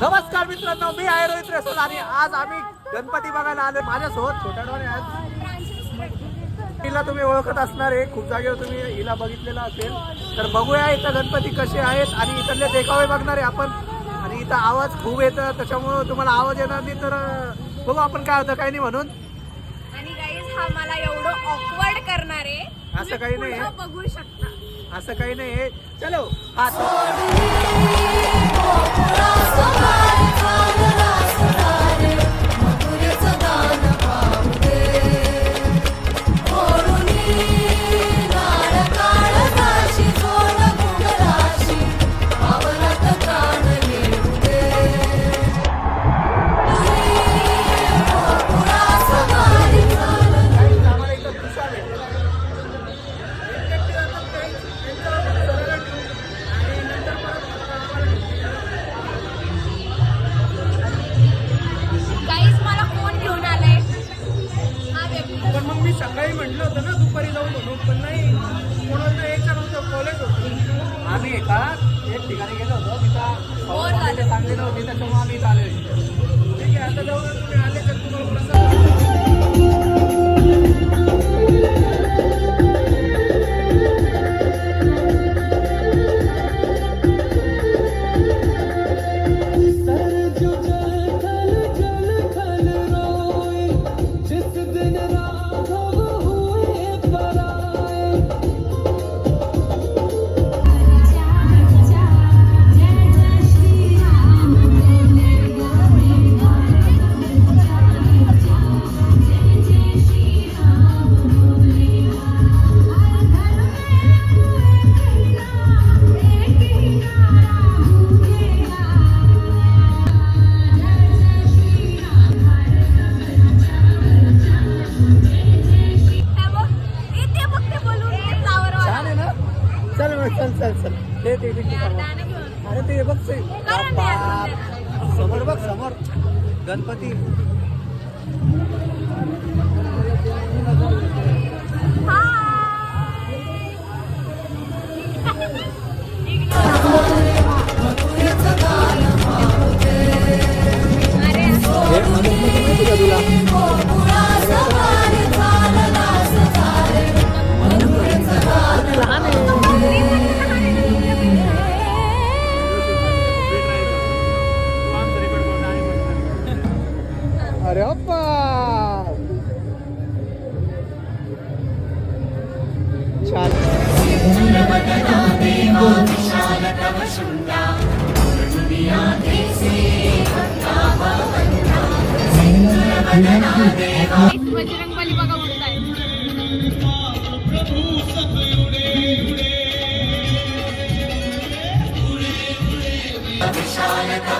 नमस्कार मित्रांनो मी आहे रोहित रेसोल आणि आज आम्ही गणपती बघायला आलो माझ्यासोबत छोट्या आज हिला तुम्ही ओळखत असणार आहे. खूप जागेवर तुम्ही हिला बघितलेलं असेल. तर बघूया इथं गणपती कसे आहेत आणि इथले देखावे बघणार आहे आपण. आणि इथं आवाज खूप येतं त्याच्यामुळं तुम्हाला आवाज येणार नाही तर बघू आपण काय होतं काय नाही म्हणून. आणि गाईज हा मला एवढं ऑकवर्ड करणार आहे. असं काही नाही. बघू शकता. असं काही नाही. आहे चलो हा. amor por. नाही. कोणाला यायचं नव्हतं कॉलेज होतं. आम्ही एका एक ठिकाणी गेलो होतो तिथं बोर झालं. चांगली त्याच्यामुळे आम्ही इथं चल मग चल चल चल. ते ते ते- अरे ते बघ ते. बाप. समोर बघ समोर. गणपती. छान बजरंग बघा म्हणताय देव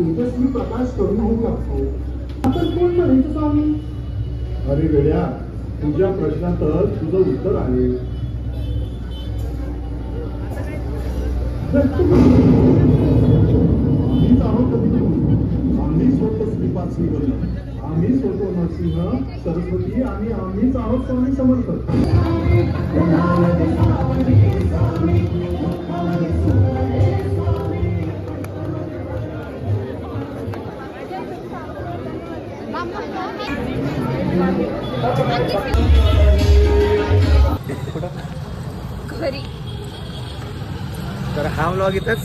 आणि तेजस्वी प्रकाश होऊ लागतो आपण कोण म्हणायचं स्वामी? अरे वेड्या तुझ्या प्रश्नातच तुझं उत्तर आहे. आम्हीच आहोत कधी आम्ही स्वतः श्रीपाद श्रीवल्लभ आम्ही स्वतः नरसिंह सरस्वती आणि आम्हीच आहोत स्वामी समर्थ. घरी. तर हा व्लॉग इथंच.